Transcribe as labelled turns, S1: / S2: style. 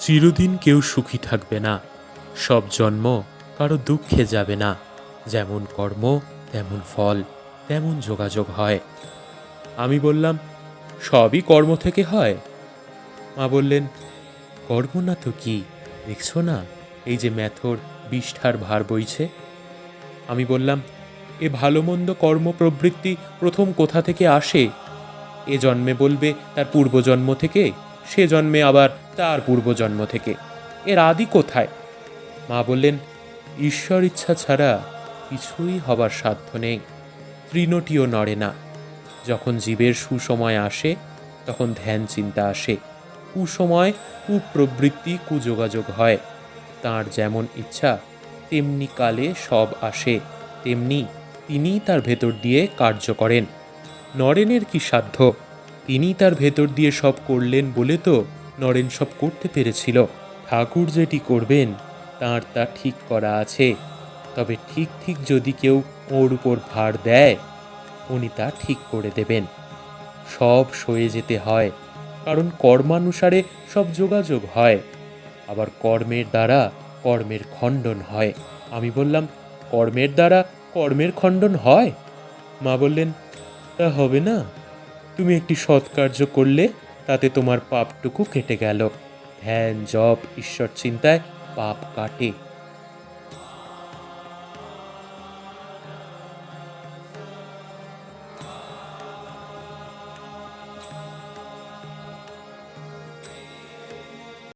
S1: চিরদিন কেউ সুখী থাকবে না। সব জন্ম কারও দুঃখে যাবে না। যেমন কর্ম, তেমন ফল, তেমন যোগাযোগ হয়। আমি বললাম, সবই কর্ম থেকে হয়। মা বললেন, কর্ম না তো কি? দেখছ না? এই যে ম্যাথর বিষ্ঠার ভার বইছে। আমি বললাম, এ ভালো মন্দ কর্ম প্রবৃত্তি প্রথম কোথা থেকে আসে? এ জন্মে বলবে তার পূর্বজন্ম থেকে, সে জন্মে আবার তার পূর্বজন্ম থেকে। এর আদি কোথায়? মা বললেন, ঈশ্বর ইচ্ছা ছাড়া কিছুই হবার সাধ্য নেই, তৃণটিও নড়ে না। যখন জীবের সুসময় আসে, তখন ধ্যান চিন্তা আসে। কুসময় কুপ্রবৃত্তি, কুযোগাযোগ হয়। তার যেমন ইচ্ছা, তেমনি কালে সব আসে, তেমনি তিনি তার ভেতর দিয়ে কার্য করেন। নরেনের কি সাধ্য? তিনি তার ভেতর দিয়ে সব করলেন বলে তো নরেন সব করতে পেরেছিল। ঠাকুর যেটি করবেন, তার তা ঠিক করা আছে। তবে ঠিক ঠিক যদি কেউ ওর উপর ভার দেয়, উনি তা ঠিক করে দেবেন। সব সয়ে যেতে হয়, কারণ কর্মানুসারে সব যোগাযোগ হয়। আবার কর্মের দ্বারা কর্মের খণ্ডন হয়। আমি বললাম, কর্মের দ্বারা কর্মের খণ্ডন হয়? মা বললেন, তা হবে না। তুমি একটি সৎকার্য করলে তাতে তোমার পাপটুকু কেটে গেল। ধ্যান জপ ঈশ্বর চিন্তায় পাপ কাটে।